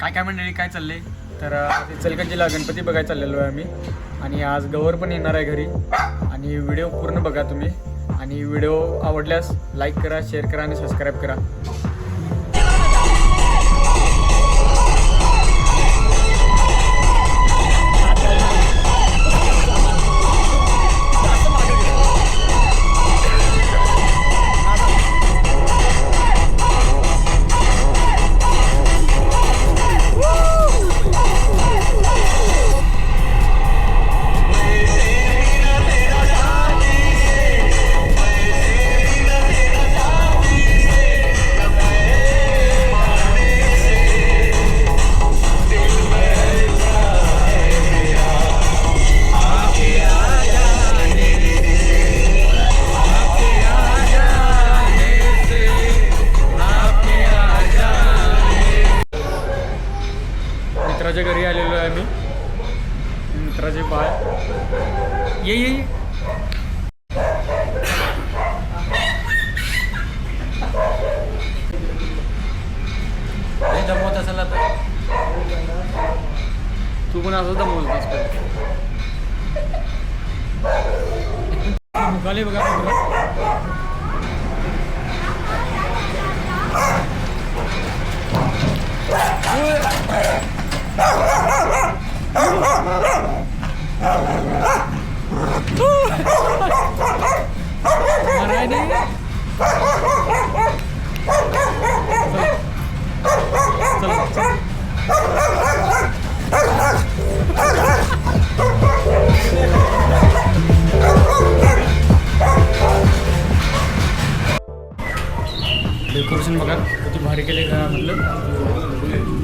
काय काय मंडळी काय चालले तर आज इचलकरंजीला गणपती बघायला चाललेलो आहे आम्ही. आणि आज गवर पण येणार आहे घरी. आणि व्हिडिओ पूर्ण बघा तुम्ही. आणि व्हिडिओ आवडल्यास लाईक करा शेअर करा आणि सबस्क्राईब करा. मित्राच्या घरी आलेलो आहे मी मित्राचे बाय ये ये ये. दमवत असेल आता. तू पण असं दमवलतोस मुखाले बघा मित्र. डेकोरेशन बघा किती भारी केले का म्हटलं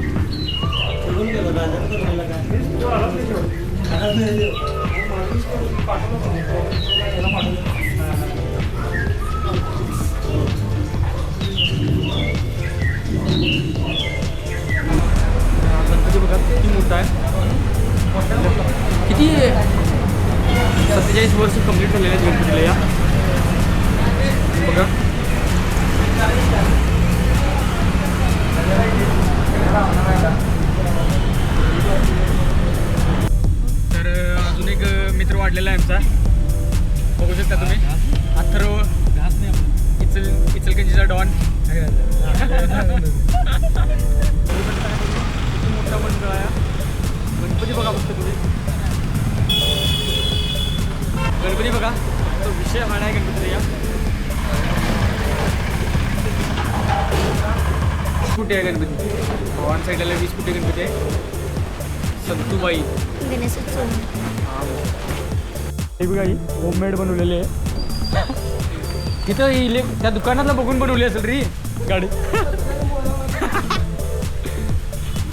गणपती बघा किती मोठा आहे किती सत्तेचाळीस वर्ष कंप्लीट झालेले आहेत गणपतीला या. बघा. वीस फुटे आहे गणपती. वन साईडला वीस फुटे गणपती आहे. संतूबाई. हे. बघा ही होममेड बनवलेली आहे. तिथं इले त्या दुकानातला बघून बनवली असेल रे. गाडी.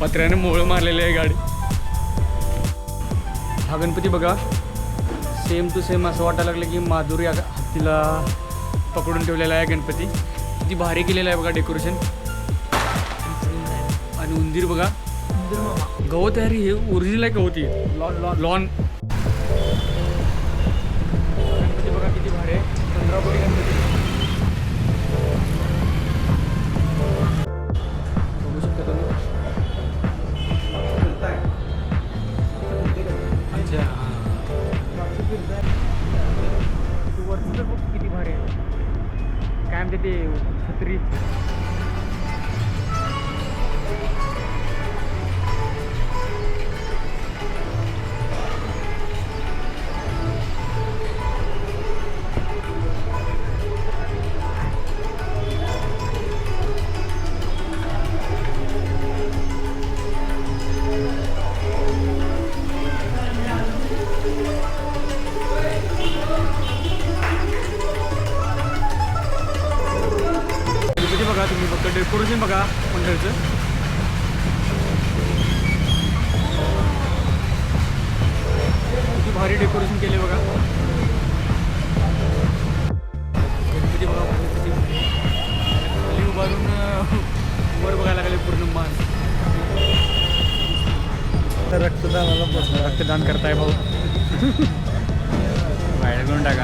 पत्र्याने मोळ मारलेली आहे गाडी. हा गणपती बघा. सेम टू सेम असं वाटायला लागलं की माधुरी हत्तीला पकडून ठेवलेला आहे गणपती. किती भारी केलेलं आहे बघा डेकोरेशन आणि उंदीर बघा. गवत आहे रे हे. ओरिजिनल आहे गवती लॉन लॉन लॉन गणपती बघा किती भारी आहे. गणपती. बघू शकता तुम्ही? अच्छा किती भारी आहे. काय म्हणते ते? छत्री. तुम्ही फक्त डेकोरेशन बघा मंडळचं. किती भारी डेकोरेशन केले बघा. गणपती बघा गणपती. भारी. खाली उभारून वर बघायला लागले पूर्ण मान. रक्तदानाला रक्तदान करताय भाऊ. बाहेर घेऊन टाका.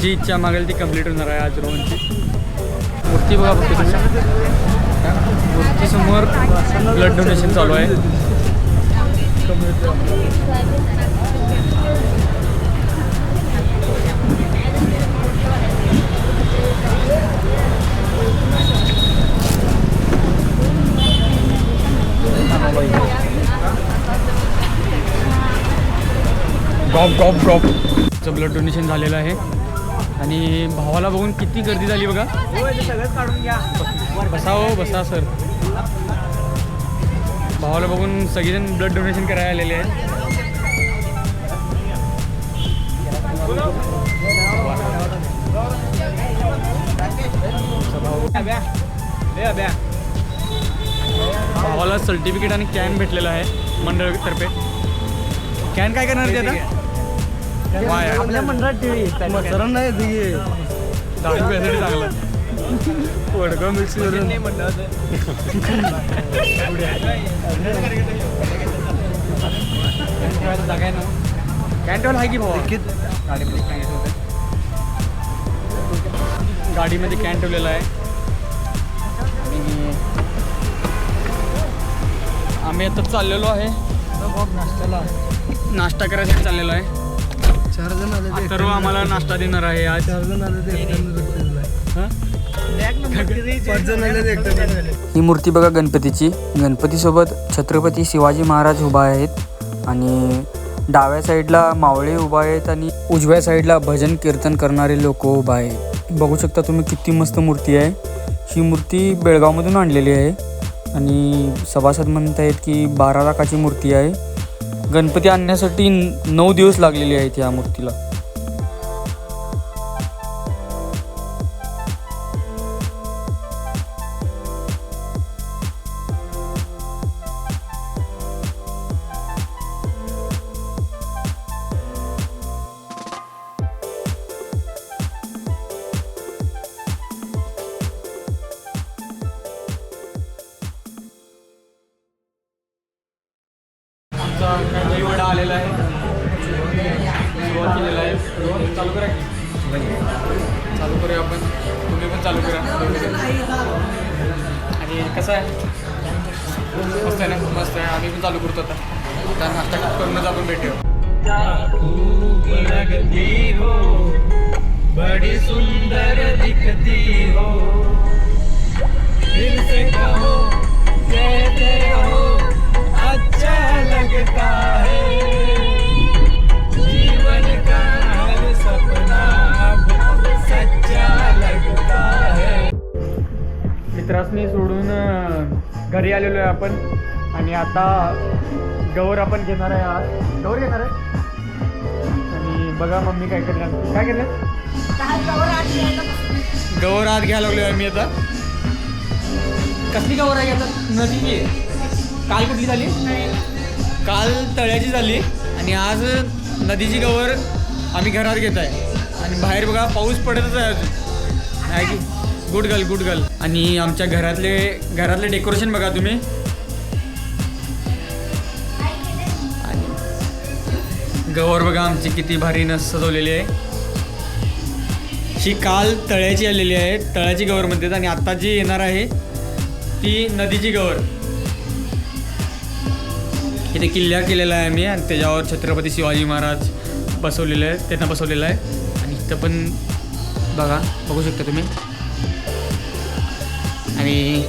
जी इच्छा मागेल ती कंप्लीट होणार आहे आज रोहनची. मूर्ती बघा फक्त तुम्ही. मूर्तीसमोर ब्लड डोनेशन चालू आहे. गॉप गॉप गॉप. ब्लड डोनेशन झालेलं आहे. आणि भावाला बघून किती गर्दी झाली बघा. बसा हो बसा सर. भावाला बघून सगळेजण ब्लड डोनेशन करायला आलेले आहेत. भावाला सर्टिफिकेट आणि कॅन भेटलेला आहे मंडळतर्फे कॅन काय करणार ते आता? वाय. आपल्या मंडळात टीव्ही रुपयासाठी चांगलं वडगाव मिक्स करून आहे आहे की भावा? गाडीमध्ये कॅन ठेवते गाडीमध्ये कॅन ठेवलेला आहे. आणि आम्ही आता चाललेलो आहे. नाश्त्याला. नाश्ता करायसाठी चाललेलो आहे. चार जण आले सर्व आम्हाला नाश्ता देणार आहे आज. चार जण आले ते. हं? ही मूर्ती बघा गणपतीची. गणपतीसोबत छत्रपती शिवाजी महाराज उभा आहेत आणि डाव्या साईडला मावळे उभा आहेत आणि उजव्या साईडला भजन कीर्तन करणारे लोक उभा आहेत. बघू शकता तुम्ही किती मस्त मूर्ती आहे. ही मूर्ती बेळगावमधून आणलेली आहे आणि सभासद म्हणत आहेत की बारा लाखाची मूर्ती आहे. गणपती आणण्यासाठी नऊ दिवस लागलेले आहेत या मूर्तीला. आमचा दही वडा आलेला आहे. सुरुवात केलेला आहे. चालू करा चालू करूया आपण. तुम्ही पण चालू करा. आणि कसं आहे? मस्त आहे ना? मस्त आहे. आम्ही पण चालू करतो आता. आता नाश्ता करूनच आपण भेटूया. बड़ी सुंदर दिखती हो. दिल से कहो आहे आपण. आणि आता गौर आपण घेणार आहे आज गौर घेणार आहे. आणि बघा मम्मी काय करणार. काय करणार? गौर आत घ्यायला लागलो आम्ही आता. कसली गौर आहे आता नदीची. आहे. काल कुठली झाली? काल तळ्याची झाली. आणि आज नदीची गौर आम्ही घरात घेत आहे. आणि बाहेर बघा पाऊस पडतच आहे अजून. की? गुड गर्ल गुड गर्ल आणि आमच्या घरातले घरातले डेकोरेशन बघा तुम्ही. गवर बघा आमची किती भारी नस सजवलेली आहे. ही काल तळ्याची आलेली आहे तळ्याची गवर म्हणतात आणि आता जी येणार आहे ती नदीची गवर इथे किल्ला केलेला आहे आम्ही आणि त्याच्यावर छत्रपती शिवाजी महाराज बसवलेले आहे त्यांना बसवलेलं आहे. आणि इथं पण बघा बघू शकता तुम्ही. आणि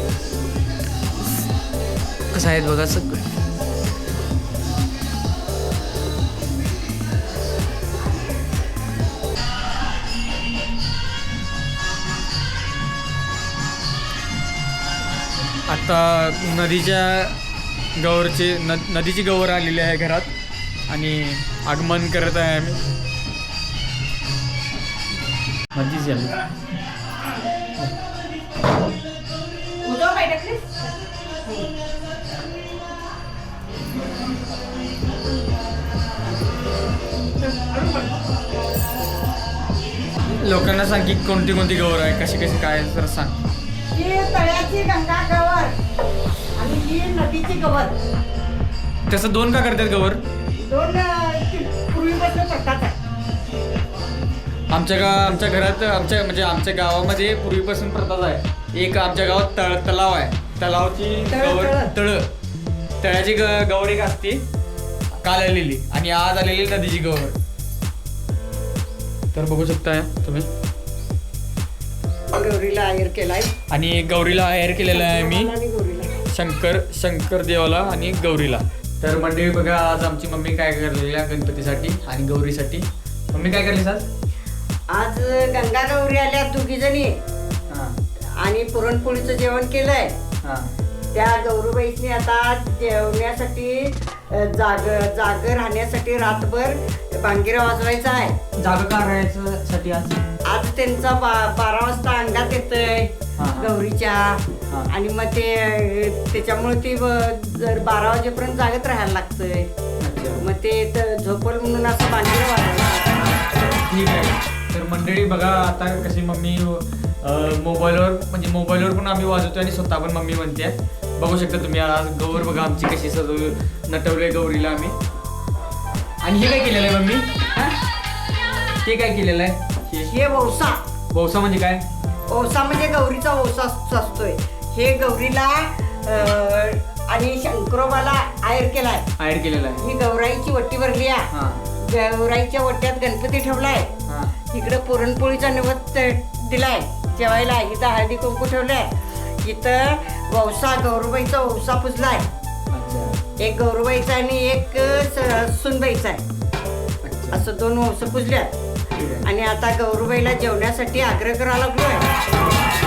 कसं आहेत बघा आता नदीच्या गौरची न नदीची गौर आलेली आहे घरात आणि आगमन करत आहे आम्ही. लोकांना सांग की कोणती कोणती गौर आहे कशी कशी काय आहे, जरा सांग. ही तळ्याची गंगा गवर आणि ही नदीची गवर तसं दोन का करतात गौर दोन अं, ती पूर्वीपासून प्रथाच आहे आमच्या गा आमच्या घरात आमच्या म्हणजे आमच्या गावामध्ये पूर्वीपासून प्रथाच आहे. एक आमच्या गावात तळ तलाव आहे. तलावची तळ, गौर तळ. तळ. तळ्याची ग- गौर एक असते काल आलेली आणि आज आलेली नदीची गौर तर बघू शकता तुम्ही. गौरीला आयर केलाय. आणि गौरीला आहेर केलेला आहे मी. आणि गौरीला. शंकर शंकर देवाला आणि गौरीला. तर मंडळी बघा आज आमची मम्मी काय करलेली आहे गणपतीसाठी आणि गौरीसाठी. मम्मी काय करलीस आज? आज गंगा गौरी आल्या दोघी जणी हां. आणि पुरणपोळीचं जेवण केलंय. हां. त्या गौरूबाईसनी आता जेवण्यासाठी अ, जाग जाग राहण्यासाठी रातभर बांगिरा वाजवायचा आहे. जागा का राहायचं साठी आज? आज त्यांचा बा बारा वाजता. गौरीच्या. आणि मग ते त्याच्यामुळे ती जर बारा वाजेपर्यंत जागत राहायला लागतंय. मग ते त- झोपल म्हणून असं वाजवायचा ठीक आहे. तर मंडळी बघा आता कशी मम्मी मोबाईलवर म्हणजे मोबाईलवर पण आम्ही वाजवतो आणि स्वतः पण मम्मी म्हणते. बघू शकता तुम्ही आज गौर बघा आमची कशी सजव नटवले गौरीला आम्ही. आणि हे काय केलेलं आहे मम्मी? हा? काय केलेलं आहे? हे वौसा. बहुसा म्हणजे काय? ओसा म्हणजे गौरीचा ओसा अस- असतोय. हे गौरीला आणि शंकरोबाला आयर केलाय. आयर केलेलं आहे. ही गौराईची वट्टी भरली आहे. हां. गौराईच्या वट्ट्यात गणपती ठेवलाय. हां. इकडे पुरणपोळीचा निवत दिलाय. जेवायला इथं हळदी कुंकू ठेवलंय. इथं वौसा गौरबाईचा वौसा पुजलाय. अच्छा. एक गौरबाईचा आणि एक स- सुनबाईचा आहे. अच्छा. असं दोन वंश पुजल्यात. आहे आणि आता गौरूबाईला जेवण्यासाठी आग्रह करायला लागलो आहे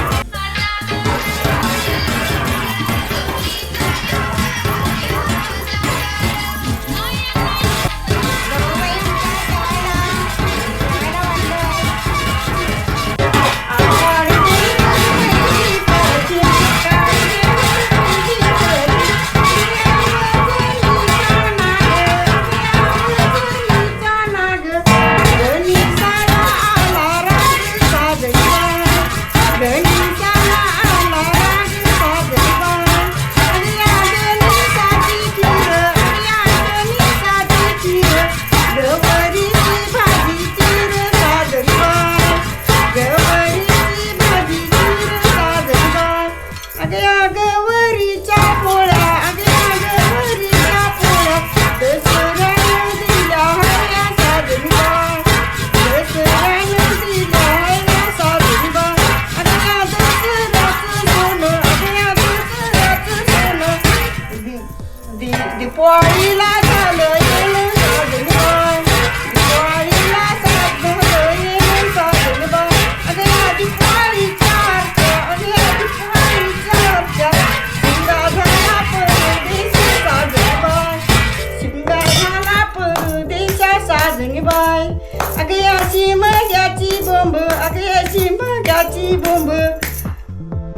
अगे अगयाची मग्याची बोंब अगयाची मग्याची बोंब.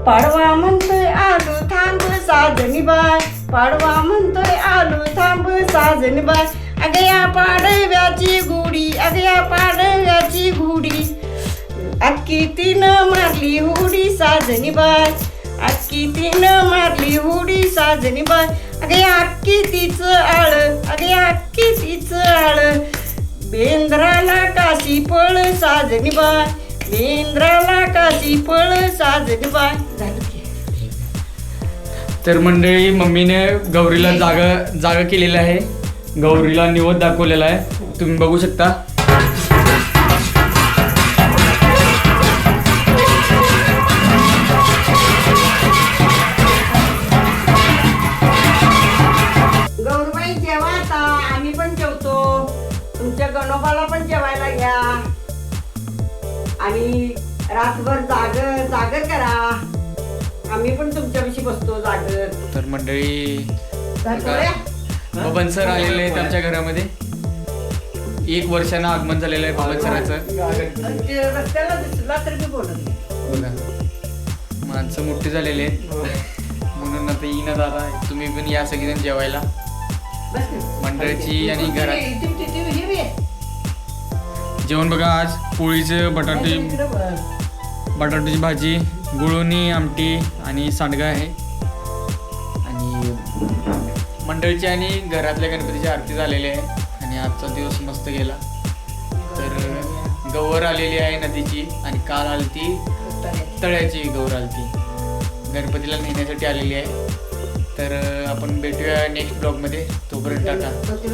पाडवा म्हणतोय आलू थांब साजनी बाय पाडवा म्हणतोय आलू थांब साजनी बाय अगया पाडव्याची गुढी अगया पाडव्याची गुडी अक्की तिनं मारली हुडी साजनी बाय अक्की तिनं मारली हुडी साजनी बाय अगया अक्की तिचं आळ अगया अक्की तिचं आळ. बेंद्राला काशी पळ साजनी बाय. बेंद्राला काशी पळ साजनी बाय. झालं की. तर मंडळी मम्मीने गौरीला जागा जागा केलेला आहे. गौरीला निवद दाखवलेला आहे. तुम्ही बघू शकता. तुमच्या गणोबाला पण जेवायला घ्या. आणि रातभर जागर जागर करा. आम्ही पण तुमच्यापाशी बसतो जागर. तर मंडळी? बबन सर आलेले आहेत आमच्या घरामध्ये. एक वर्षानं आगमन झालेलं आहे बबन सराचं. आणि ते रस्त्याला दिसला तर मी बोलत नाही. बघा. माणसं मोठी झालेली आहेत. आता येईन दादा तुम्ही पण या सगळेजण जेवायला. मंडळाची आणि घरात जेवण बघा आज पोळीचं बटाटे बटाट्याची भाजी गुळवणी आमटी आणि सांडगा आहे. आणि मंडळची आणि घरातल्या गणपतीची आरती झालेली आहे. आणि आजचा दिवस मस्त गेला. तर गौर आलेली आहे नदीची आणि काल आलती तळ्याची गौर आलती गणपतीला नेण्यासाठी आलेली आहे. तर आपण भेटूया नेक्स्ट ब्लॉगमध्ये तोपर्यंत टाटा.